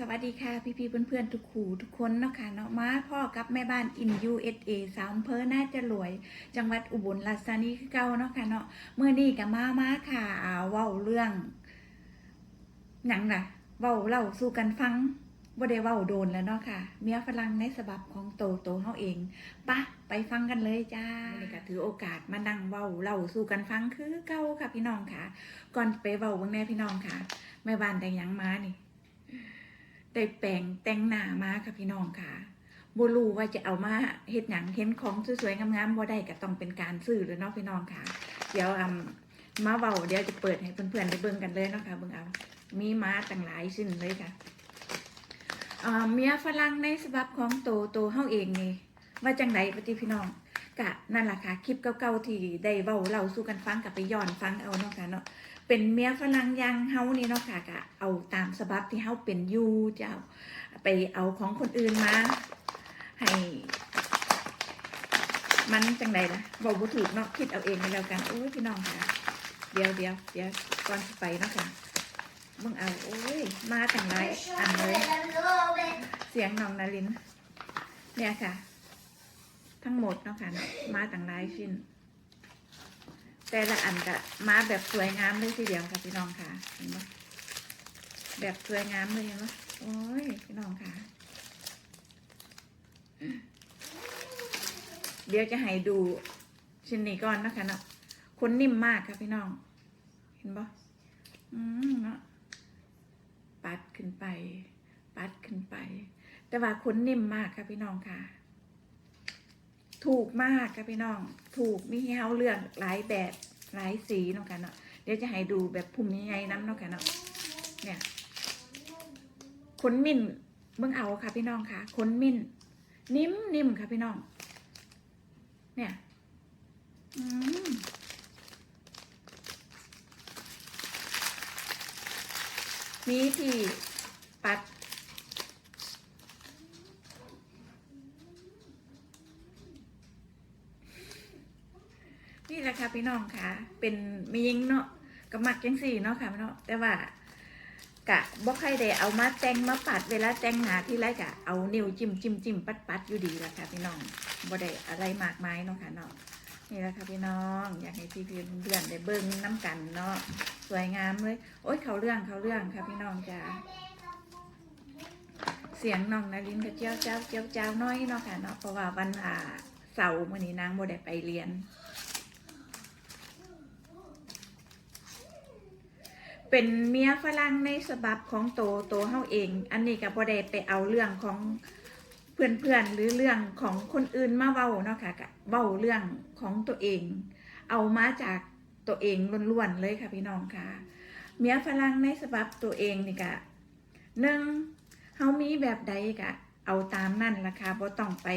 สวัสดีค่ะ พี่ๆเพื่อนๆทุกคู่ทุกคนเนาะค่ะเนาะมาพ่อกับแม่บ้านอิน USA สามเภอน่าจะรวย จังหวัดอุบลราชธานีคือเก่าเนาะค่ะเนาะเมื่อนี้กับมามาค่ะอ่าเว้าเรื่องหนังน่ะเว้าเล่าสู่กันฟังบ่ได้เว้าโดนแล้วเนาะค่ะ เมียฝรั่งในฉบับของโตโตเฮาเองปะไปฟังกันเลยจ้านี่ก็ถือโอกาสมานั่งเว้าเล่าสู่กันฟังคือเก่าค่ะพี่น้องค่ะ ก่อนไปเว้าเบิ่งแน่พี่น้องค่ะแม่บ้านแต่งยังมานี่ ได้แปลงแต่งหน้ามาค่ะพี่น้องค่ะบรู้ว่าจะเอามาเฮ็ดหยังเห็นของสวยๆงามๆบ่ได้ก็ต้องเป็นการซื้อเลยเนาะพี่น้องค่ะ เดี๋ยวอืมมาเว้าเดี๋ยวจะเปิดให้เพื่อนๆได้เบิ่งกันเลยเนาะค่ะเบิ่งเอา มีมาตั้งหลายชิ้นเลยค่ะอ่าเมียฝรั่งในฉบับของโตโตเฮาเองนี่ว่าจังไดปฏิพี่น้องกะนั่นล่ะค่ะคลิปเก่าๆที่ได้เว้าเล่าสู่กันฟังกับไปย้อนฟังเอาเนาะค่ะเนาะ เป็นเมียฝรั่งยังเฮานี่เนาะค่ะกะเอาตามสบับที่เฮาเป็นอยู่จะเอาไปเอาของคนอื่นมาให้ มันจังใดล่ะบอกบ่ถูกเนาะคิดเอาเองก็แล้วกันโอ้ยพี่น้องค่ะ เดี๋ยวเดี๋ยวเดี๋ยวก่อนไปเนาะค่ะเบิ่งเอาโอ้ยมาตั้งหลายอันเลยเสียงน้องนารินเนี่ยค่ะ ทั้งหมดเนาะค่ะเนาะมาตั้งหลายชิ้น แต่ละอันก็มาแบบสวยงามเลยทีเดียวค่ะพี่น้องค่ะเห็นไหมแบบสวยงามเลยเห็นไหมโอ้ยพี่น้องค่ะ เดี๋ยวจะให้ดูชิ้นนี้ก่อนนะคะเนาะคนนิ่มมากค่ะพี่น้อง เห็นปะอืมเนาะปัดขึ้นไป ปัดขึ้นไป แต่ว่าคนนิ่มมากค่ะพี่น้องค่ะ ถูกมากค่ะพี่น้อง ถูกมีให้เฮาเลือกหลายแบบหลายสีเนาะค่ะเนาะเดี๋ยวจะให้ดูแบบพุ่มใหญ่ๆน้ำเนาะค่ะเนาะเนี่ยขนมิ่นเบิ่งเอาค่ะพี่น้องค่ะขนมิ่น นิ่มนิ่มค่ะพี่น้อง เนี่ยอืมมีที่ปัด นี่แหละค่ะ พี่น้องค่ะ เป็นมียิงเนาะกับมักจังสี่เนาะค่ะพี่น้องแต่ว่ากะบ่ใครได้เอามาแต่งมาปัดเวลาแต่งหนาที่ไรกะเอานิ้วจิ้มจิ้มจิ้มปัดปัดอยู่ดีละค่ะพี่น้องบ่ได้อะไรมากมายเนาะค่ะเนาะนี่แหละค่ะพี่น้องอยากให้พี่เพื่อนเพื่อนได้เบิ่งน้ำกันเนาะสวยงามเลย โอ้ยเขาเรื่องเขาเรื่องค่ะพี่น้องจ้าเสียงน้องนารินก็เจ้าเจ้าเจ้าเจ้าน้อยเนาะค่ะเนาะเพราะว่าวันอ่าเสาร์มื้อนี้นางบ่ได้ไปเรียน เป็นเมียฝรั่งในฉบับของโตโตเฮาเอง อันนี้ก็บ่ได้ไปเอาเรื่องของเพื่อนๆหรือเรื่องของคนอื่นมาเว้าเนาะค่ะก็เว้าเรื่องของตัวเอง เอามาจากตัวเองล้วนๆเลยค่ะพี่น้องค่ะ เมียฝรั่งในฉบับตัวเองนี่ก็หนึ่งเฮามีแบบใดก็เอาตามนั่นล่ะค่ะบ่ต้องไป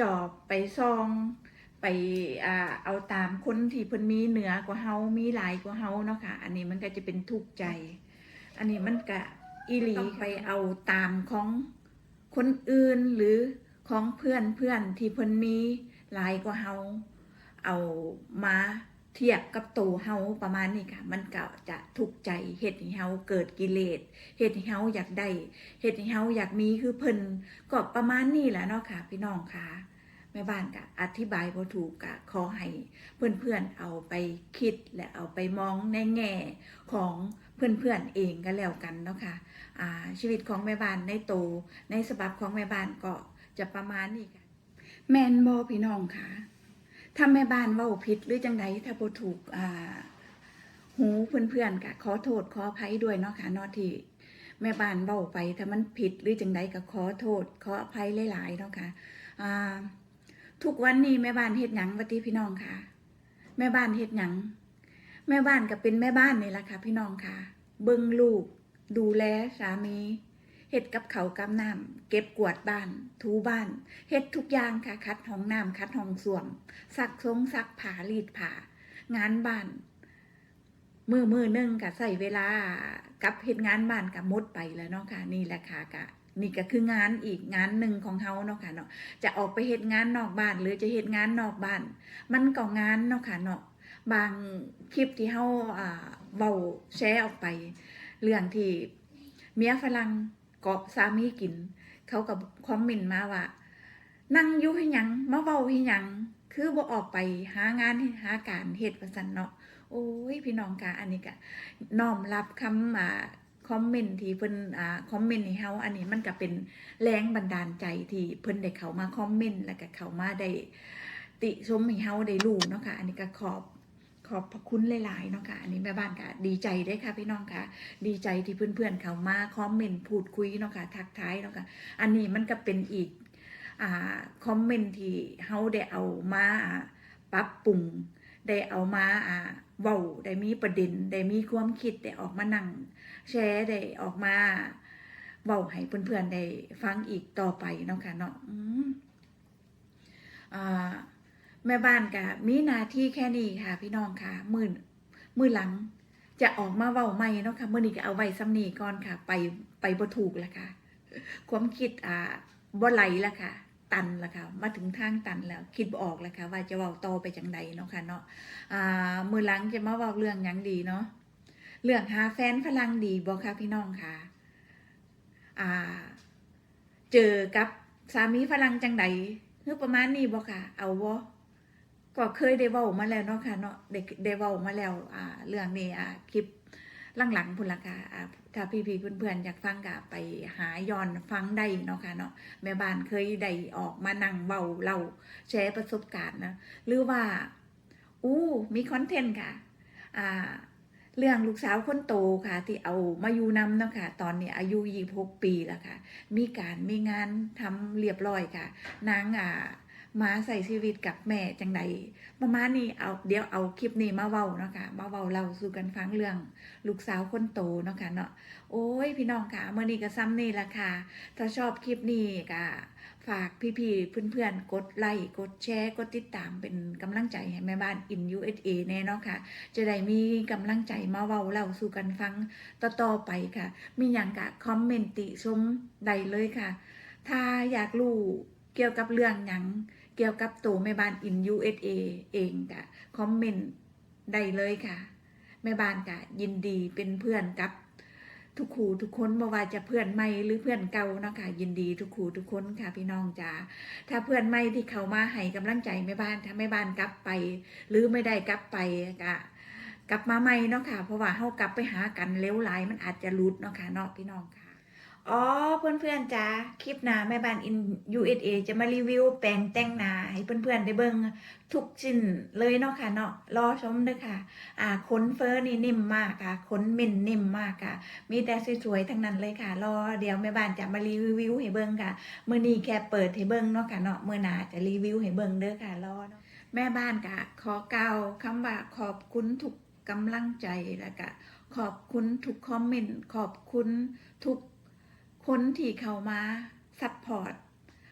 จอบไปซอง ไปอ่าเอาตามคนที่เพิ่นมีเหนือกว่าเฮามีหลายกว่าเฮาเนาะค่ะ อันนี้มันก็จะเป็นทุกข์ใจ อันนี้มันก็อีหลีไปเอาตามของคนอื่นหรือของเพื่อนเพื่อนที่เพิ่นมีหลายกว่าเฮาเอามาเทียบกับตัวเฮาประมาณนี้ค่ะ มันก็จะทุกข์ใจเฮ็ดให้เฮาเกิดกิเลสเฮ็ดให้เฮาอยากได้เฮ็ดให้เฮาอยากมีคือเพิ่นก็ประมาณนี้แหละเนาะค่ะ พี่น้องค่ะ แม่บ้านก็อธิบายบ่ถูกก็ขอให้เพื่อนๆเอาไปคิดและเอาไปมองในแง่ของเพื่อนๆเองก็แล้วกันเนาะค่ะอ่าชีวิตของแม่บ้านในโตในฉบับของแม่บ้านก็จะประมาณนี้ค่ะแมนบ่พี่น้องค่ะถ้าแม่บ้านเว้าผิดหรือจังใดถ้าบ่ถูกหูเพื่อนๆก็ขอโทษขออภัยด้วยเนาะค่ะนาะที่แม่บ้านเว้าไปถ้ามันผิดหรือจังใดก็ขอโทษขออภัยหลายๆเนาะค่ะอ่า ทุกวันนี้แม่บ้านเฮ็ดหยังวัติพี่น้องค่ะ แม่บ้านเฮ็ดหยังแม่บ้านก็เป็นแม่บ้านนี่แหละค่ะ พี่น้องค่ะ เบิ่งลูก ดูแลสามีเฮ็ดกับเขากับน้ำเก็บกวาดบ้าน ถูบ้านเฮ็ดทุกอย่างค่ะ คัดห้องน้ำคัดห้องส้วมซักทรงซักผ้ารีดผ้างานบ้านมือมือนึงก็ใส่เวลากับเฮ็ดงานบ้านก็หมดไปแล้วเนาะค่ะ นี่แหละค่ะกะ นี่ก็คืองานอีกงานหนึ่งของเฮาเนาะค่ะเนาะจะออกไปเฮ็ดงานนอกบ้านหรือจะเฮ็ดงานนอกบ้าน มันก็งานเนาะค่ะเนาะบางคลิปที่เฮาอ่าเว้าแชร์ออกไป เรื่องที่เมียฝรั่งเกาะสามีกิน เขากับคอมเมนต์มาว่านั่งยู่ให้ยังมาเว้าให้ยังคือบ่ออกไปหางานหาการเฮ็ดว่าซั่นเนาะโอ้ยพี่น้องค่ะอันนี้ก็น้อมรับคำอ่า อมเมนต์ที่เพิ่นอ่าคอมเมนต์ให้เฮาอันนี้มันก็เป็นแรงบันดาลใจที่เพิ่นได้เข้ามาคอมเมนต์แล้วก็เข้ามาได้ติชมให้เฮาได้รู้เนาะค่ะอันนี้ก็ขอบขอบพระคุณหลายๆเนาะค่ะอันนี้แม่บ้านก็ดีใจเด้ค่ะพี่น้องค่ะดีใจที่เพื่อนๆเข้ามาคอมเมนต์พูดคุยเนาะค่ะทักทายเนาะค่ะอันนี้มันก็เป็นอีกอ่าคอมเมนต์ที่เฮาได้เอามาอ่าปรับปรุงได้เอามาอ่าเว้าได้มีประเด็นได้มีความคิดได้ออกมานั่ง แชร์ได้ออกมาเว้าให้เพื่อนๆได้ฟังอีกต่อไปเนาะค่ะเนาะแม่บ้านก็มีหน้าที่แค่นี้ค่ะ พี่น้องค่ะมื่นมื่อหลัง จะออกมาเว้าใหม่เนาะค่ะมื่อนี้ก็เอาไว้ซ้ำนี้ก่อนค่ะ ไปไปบ่ถูกแล้วค่ะ ความคิดอ่าบ่ไหลแล้วค่ะ ตันแล้วค่ะ มาถึงทางตันแล้ว คิดบ่ออกแล้วค่ะ ว่าจะเว้าต่อไปจังใดเนาะค่ะเนาะอ่ามือหลังจะมาเว้าเรื่องหยังดีเนาะ เรื่องหาแฟนฝรั่งดีบ่คะพี่น้องค่ะ อ่า เจอกับสามีฝรั่งจังใดคือประมาณนี้บ่ค่ะ เอาบ่ก็เคยได้เว้ามาแล้วเนาะค่ะเนาะได้ได้เว้ามาแล้ว อ่า เรื่องนี้อ่าคลิปหลังๆพุ่นละค่ะอ่าถ้าพี่ๆเพื่อนๆอยากฟังก็ไปหาย้อนฟังได้เนาะค่ะเนาะแม่บ้านเคยได้ออกมานั่งเว้าเล่าแชร์ประสบการณ์นะหรือว่า อู้มีคอนเทนต์ค่ะ อ่า เรื่องลูกสาวคนโตค่ะ ที่เอามาอยู่นำเนาะค่ะตอนนี้อายุยี่หกปีแล้วค่ะ มีการมีงานทำเรียบร้อยค่ะ นางอ่า มาใส่ชีวิตกับแม่จังใดประมาณนี้เอาเดี๋ยวเอาคลิปนี้มาเว้าเนาะค่ะมาเว้าเล่าสู่กันฟังเรื่องลูกสาวคนโตเนาะค่ะเนาะโอ้ยพี่น้องค่ะเมื่อนี้ก็ซ้ำนี่ละค่ะ ถ้าชอบคลิปนี้ก็ฝากพี่ๆเพื่อนๆ กดไลค์กดแชร์ กดติดตามเป็นกำลังใจให้แม่บ้านอิน USA แน่เนาะค่ะ จะได้มีกำลังใจมาเว้าเล่าสู่กันฟังต่อๆไปค่ะ มีอย่างกะคอมเมนต์ติชมได้เลยค่ะ ถ้าอยากรู้เกี่ยวกับเรื่องหยัง เกี่ยวกับตัวแม่บ้านอิน USA เองกะคอมเมนต์ได้เลยค่ะ แม่บ้านกะยินดีเป็นเพื่อนกับทุกครูทุกคนบ่ว่าจะเพื่อนใหม่หรือเพื่อนเก่าเนาะค่ะยินดีทุกครูทุกคนค่ะพี่น้องจ๋าถ้าเพื่อนใหม่ที่เขามาให้กำลังใจแม่บ้านถ้าแม่บ้านกลับไป หรือไม่ได้กลับไปก็กลับมาใหม่เนาะค่ะ เพราะว่าเฮากลับไปหากันเร็วหลายมันอาจจะหลุดเนาะค่ะเนาะพี่น้องค่ะ อ๋อเพื่อนๆจ๋าคลิปหน้าแม่บ้านอิน USA จะมารีวิวแปลงแต่งหน้าให้เพื่อนๆได้เบิ่งทุกชิ้นเลยเนาะค่ะเนาะรอชมเด้อค่ะ อ่าขนเฟอร์นี่นิ่มมากค่ะขนเม่นนิ่มมากค่ะ มีแต่สวยๆทั้งนั้นเลยค่ะ รอเดี๋ยวแม่บ้านจะมารีวิวให้เบิ่งค่ะมื้อนี้แค่เปิดให้เบิ่งเนาะค่ะเนาะมื้อหน้าจะรีวิวให้เบิ่งเด้อค่ะรอเนาะแม่บ้านก็ขอเก่าคำว่าขอบคุณทุกกำลังใจแล้วก็ขอบคุณทุกคอมเมนต์ขอบคุณทุก คนที่เข้ามาซัพพอร์ต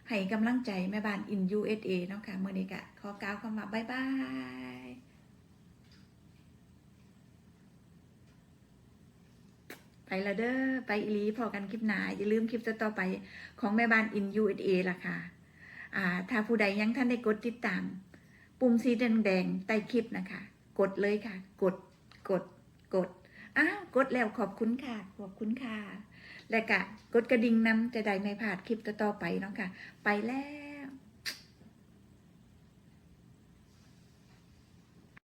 ให้กำลังใจแม่บ้านอิน USA เนาะค่ะเมื้อนี้ก็ขอกล่าวคำว่าบ๊ายบายไปละเด้อไปอีลีพอกันคลิปหนาอย่าลืมคลิปต่อไปของแม่บ้าน in USA ล่ะค่ะอ่าถ้าผู้ใดยังท่านได้กดติดตาม ปุ่มสีแดงๆใต้คลิปนะคะ กดเลยค่ะ กดกดกดอ้าวกดแล้วขอบคุณค่ะ ขอบคุณค่ะ และกะกดกระดิ่งนำจะได้ไม่พลาดคลิปต่อๆไปเนาะค่ะ ไปแล้ว